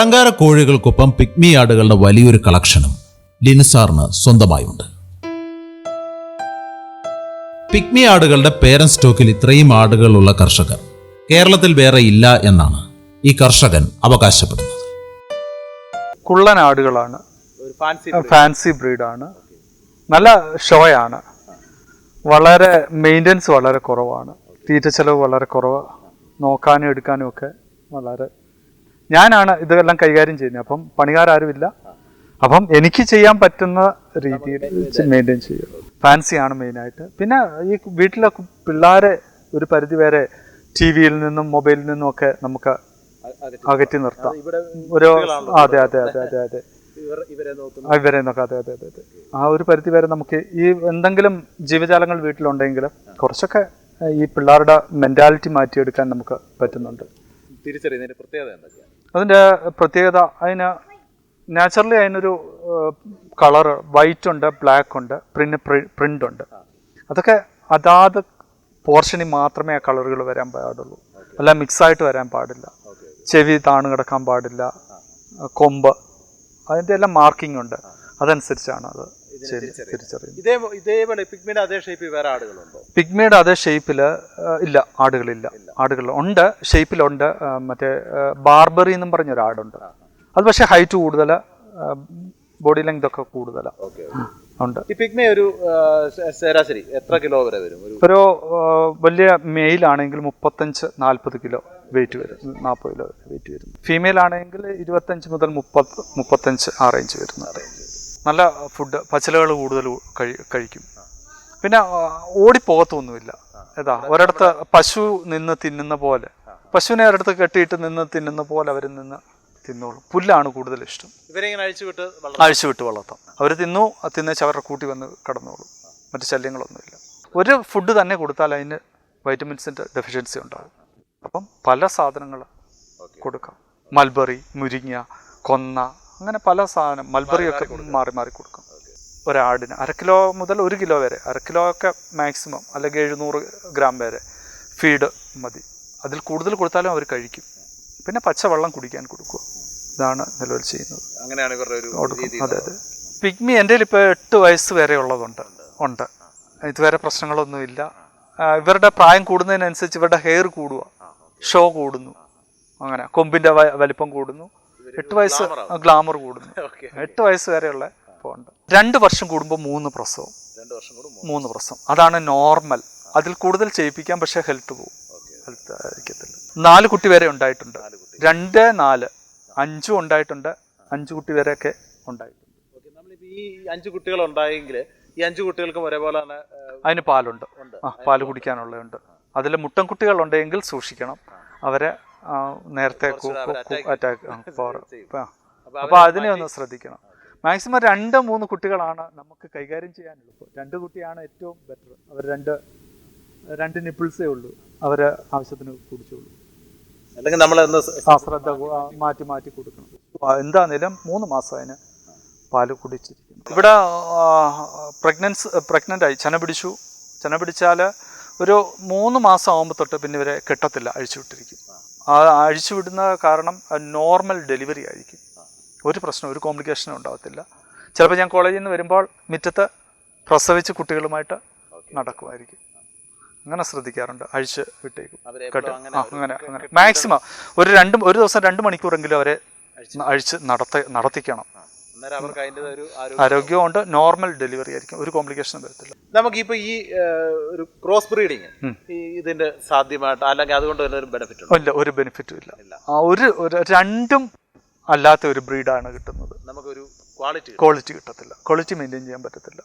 അലങ്കാര കോഴികൾക്കൊപ്പം പിഗ്മി ആടുകളുടെ വലിയൊരു കളക്ഷനും ലിൻസാറിന് സ്വന്തമായുണ്ട്. പിഗ്മി ആടുകളുടെ പേരൻ സ്റ്റോക്കിൽ ഇത്രയും ആടുകളുള്ള കർഷകർ കേരളത്തിൽ വേറെ ഇല്ല എന്നാണ് ഈ കർഷകൻ അവകാശപ്പെടുന്നത്. കുള്ളൻ ആടുകളാണ്. ഒരു ഫാൻസി ഫാൻസി ബ്രീഡാണ് നല്ല ഷോയാണ് വളരെ മെയിന്റനൻസ് വളരെ കുറവാണ്. തീറ്റ ചെലവ് വളരെ കുറവ്. നോക്കാനും എടുക്കാനും ഒക്കെ വളരെ ഞാനാണ് ഇതെല്ലാം കൈകാര്യം ചെയ്യുന്നത്. അപ്പം പണികാരും അപ്പം എനിക്ക് ചെയ്യാൻ പറ്റുന്ന രീതിയിൽ മെയിന്റെയിൻ ചെയ്യും. ഫാൻസിയാണ് മെയിനായിട്ട്. പിന്നെ ഈ വീട്ടിലെ പിള്ളേരെ ഒരു പരിധി വരെ ടി വിയിൽ നിന്നും മൊബൈലിൽ നിന്നും ഒക്കെ നമുക്ക് അകറ്റി നിർത്താം. ഒരു അതെ അതെ അതെ അതെ അതെ. ഇവരെ നോക്കാം. അതെ അതെ അതെ അതെ. ആ ഒരു പരിധി വരെ നമുക്ക് ഈ എന്തെങ്കിലും ജീവജാലങ്ങൾ വീട്ടിലുണ്ടെങ്കിൽ കുറച്ചൊക്കെ ഈ പിള്ളേരുടെ മെന്റാലിറ്റി മാറ്റിയെടുക്കാൻ നമുക്ക് പറ്റുന്നുണ്ട്. തിരിച്ചറിയുന്നതിന്റെ പ്രത്യേകത എന്തൊക്കെയാണ്? അതിന്റെ പ്രത്യേകത അതിന് നാച്ചുറലി അതിനൊരു കളർ വൈറ്റ് ഉണ്ട് ബ്ലാക്ക് ഉണ്ട് പ്രിന്റ് പ്രിന്റ് ഉണ്ട്. അതൊക്കെ അതാത് പോർഷനിൽ മാത്രമേ ആ കളറുകൾ വരാൻ പാടുള്ളൂ. അല്ല മിക്സായിട്ട് വരാൻ പാടില്ല. ചെവി താണു കിടക്കാൻ പാടില്ല. കൊമ്പ്. അതിന്റെ എല്ലാം മാർക്കിംഗ് ഉണ്ട്. അതനുസരിച്ചാണ് അത് ശരി തിരിച്ചറിയുന്നത്. ഇതേ ഇതേപോലെ പിഗ്മിയുടെ അതേ ഷേപ്പിൽ വേറെ ആടുകളുണ്ടോ പിഗ്മിയുടെ അതേ ഷേപ്പിൽ ഇല്ല ആടുകളില്ല. ആടുകൾ ഉണ്ട് ഷേപ്പിലുണ്ട് മറ്റേ ബാർബറി എന്നും പറഞ്ഞൊരു ആടുണ്ട്. അത് പക്ഷേ ഹൈറ്റ് കൂടുതൽ ബോഡി ലെങ്ത് ഒക്കെ കൂടുതലാണ് ഓക്കെ ഉണ്ട്. ഈ പിഗ്മി ഒരു ശരാശരി എത്ര കിലോ വരെ വരും? ഒരു വലിയ മെയിൽ ആണെങ്കിൽ മുപ്പത്തഞ്ച് നാൽപ്പത് കിലോ വെയിറ്റ് വരും. നാൽപ്പത് കിലോ വെയിറ്റ് വരും. ഫീമെയിൽ ആണെങ്കിൽ ഇരുപത്തഞ്ച് മുതൽ മുപ്പത് മുപ്പത്തഞ്ച് ആ റേഞ്ച് വരുന്നുണ്ട് നല്ല ഫുഡ് പച്ചിലകൾ കൂടുതൽ കഴിക്കും. പിന്നെ ഓടിപ്പോകത്തൊന്നുമില്ല. ഏതാ ഒരിടത്ത് പശു നിന്ന് തിന്നുന്ന പോലെ. പശുവിനെ ഒരിടത്ത് കെട്ടിയിട്ട് നിന്ന് തിന്നുന്ന പോലെ അവർ നിന്ന് തിന്നോളും. പുല്ലാണ് കൂടുതൽ ഇഷ്ടം. ഇവരെങ്ങനെ അഴിച്ചുവിട്ട് അഴിച്ചുവിട്ട് വളർത്തും. അവർ തിന്നു തിന്നേച്ച് അവരുടെ കൂട്ടി വന്ന് കടന്നോളും. മറ്റു ശല്യങ്ങളൊന്നുമില്ല. ഒരു ഫുഡ് തന്നെ കൊടുത്താൽ അതിന് വൈറ്റമിൻസിന്റെ ഡെഫിഷ്യൻസി ഉണ്ടാകും അപ്പം പല സാധനങ്ങൾ കൊടുക്കാം. മൽബറി മുരിങ്ങ കൊന്ന അങ്ങനെ പല സാധനം മൽബറി ഒക്കെ മാറി മാറി കൊടുക്കും. ഒരാടിന് അര കിലോ മുതൽ ഒരു കിലോ വരെ അര കിലോ ഒക്കെ മാക്സിമം അല്ലെങ്കിൽ എഴുന്നൂറ് ഗ്രാം വരെ ഫീഡ് മതി. അതിൽ കൂടുതൽ കൊടുത്താലും അവർ കഴിക്കും. പിന്നെ പച്ചവെള്ളം കുടിക്കാൻ കൊടുക്കുക. ഇതാണ് നിലവിൽ ചെയ്യുന്നത്. അങ്ങനെയാണ് അതെ അതെ. പിഗ്മി എന്റെ ഇപ്പോൾ എട്ട് വയസ്സ് വരെ ഉള്ളതുണ്ട്. ഉണ്ട്. ഇതുവരെ പ്രശ്നങ്ങളൊന്നുമില്ല ഇവരുടെ പ്രായം കൂടുന്നതിനനുസരിച്ച് ഇവരുടെ ഹെയർ കൂടുക. ഷോ കൂടുന്നു. അങ്ങനെ കൊമ്പിന്റെ വലിപ്പം കൂടുന്നു. എട്ട് വയസ്സ് ഗ്ലാമർ കൂടുന്നു. എട്ട് വയസ്സ് വരെയുള്ള ഫോണുണ്ട് ഉണ്ട് രണ്ട് വർഷം കൂടുമ്പോൾ മൂന്ന് പ്രസവം. രണ്ട് വർഷം കൂടുമ്പോൾ മൂന്ന്. പ്രസവം. അതാണ് നോർമൽ അതിൽ കൂടുതൽ ചെയ്യിപ്പിക്കാം പക്ഷേ ഹെൽത്ത് പോകും. ഹെൽത്ത് ആയിരിക്കത്തില്ല. നാല് കുട്ടി വരെ ഉണ്ടായിട്ടുണ്ട്. രണ്ട് നാല്. അഞ്ചും ഉണ്ടായിട്ടുണ്ട്. അഞ്ച് കുട്ടി വരെയൊക്കെ ഉണ്ടായിട്ടുണ്ട്. ഈ അഞ്ച് കുട്ടികൾ ഉണ്ടായെങ്കിൽ ഈ അഞ്ച് കുട്ടികൾക്കും ഒരേപോലെ തന്നെ അതിന് പാലുണ്ട്. ആ പാൽ കുടിക്കാനുള്ളതുണ്ട്. അതിൽ മുട്ടൻ കുട്ടികൾ ഉണ്ടെങ്കിൽ സൂക്ഷിക്കണം അവരെ നേരത്തെ അറ്റാക്ക് അപ്പൊ അപ്പോൾ അതിനെ ഒന്ന് ശ്രദ്ധിക്കണം. മാക്സിമം രണ്ട് മൂന്ന് കുട്ടികളാണ് നമുക്ക് കൈകാര്യം ചെയ്യാനുള്ളത് രണ്ട് കുട്ടിയാണ് ഏറ്റവും ബെറ്റർ അവർ രണ്ട് രണ്ട് നിപ്പിൾസേ ഉള്ളൂ. അവർ ആവശ്യത്തിന് കുടിച്ചുള്ളൂ അല്ലെങ്കിൽ നമ്മൾ ശ്രദ്ധ മാറ്റി മാറ്റി കൊടുക്കണം. എന്താണേലും മൂന്ന് മാസം അതിന് പാൽ കുടിച്ചിരിക്കുന്നു. ഇവിടെ പ്രഗ്നൻസ് പ്രഗ്നന്റ് ആയി. ചന പിടിച്ചു. ചന പിടിച്ചാൽ ഒരു മൂന്ന് മാസം ആകുമ്പോൾ തൊട്ട് പിന്നെ ഇവരെ കെട്ടത്തില്ല. അഴിച്ചു വിട്ടിരിക്കും. ആ അഴിച്ചു വിടുന്ന കാരണം നോർമൽ ഡെലിവറി ആയിരിക്കും. ഒരു പ്രശ്നം ഒരു കോംപ്ലിക്കേഷനും ഉണ്ടാകത്തില്ല ചിലപ്പോൾ ഞാൻ കോളേജിൽ നിന്ന് വരുമ്പോൾ മുറ്റത്ത് പ്രസവിച്ച് കുട്ടികളുമായിട്ട് നടക്കുമായിരിക്കും. അങ്ങനെ ശ്രദ്ധിക്കാറുണ്ട്. അഴിച്ച് വിട്ടേക്കും. കേട്ടോ അങ്ങനെ അങ്ങനെ മാക്സിമം ഒരു രണ്ട് ഒരു ദിവസം രണ്ട് മണിക്കൂറെങ്കിലും അവരെ അഴിച്ച് നടത്ത നടത്തിക്കണം. അന്നേരം അവർക്ക് അതിന്റെ ഒരു ആരോഗ്യം. ആരോഗ്യമുണ്ട് നോർമൽ ഡെലിവറി ആയിരിക്കും. ഒരു കോംപ്ലിക്കേഷനും വരത്തില്ല. നമുക്കിപ്പോ ഈ ഒരു ക്രോസ് ബ്രീഡിങ് ഇതിന്റെ സാധ്യമായിട്ട് അല്ലെങ്കിൽ അതുകൊണ്ട് ഒരു ബെനിഫിറ്റ് ഇല്ല ഒരു ബെനിഫിറ്റും ഇല്ല. ഒരു രണ്ടും അല്ലാത്ത ഒരു ബ്രീഡാണ് കിട്ടുന്നത്. നമുക്കൊരു ക്വാളിറ്റി ക്വാളിറ്റി കിട്ടത്തില്ല. ക്വാളിറ്റി മെയിന്റെയിൻ ചെയ്യാൻ പറ്റത്തില്ല.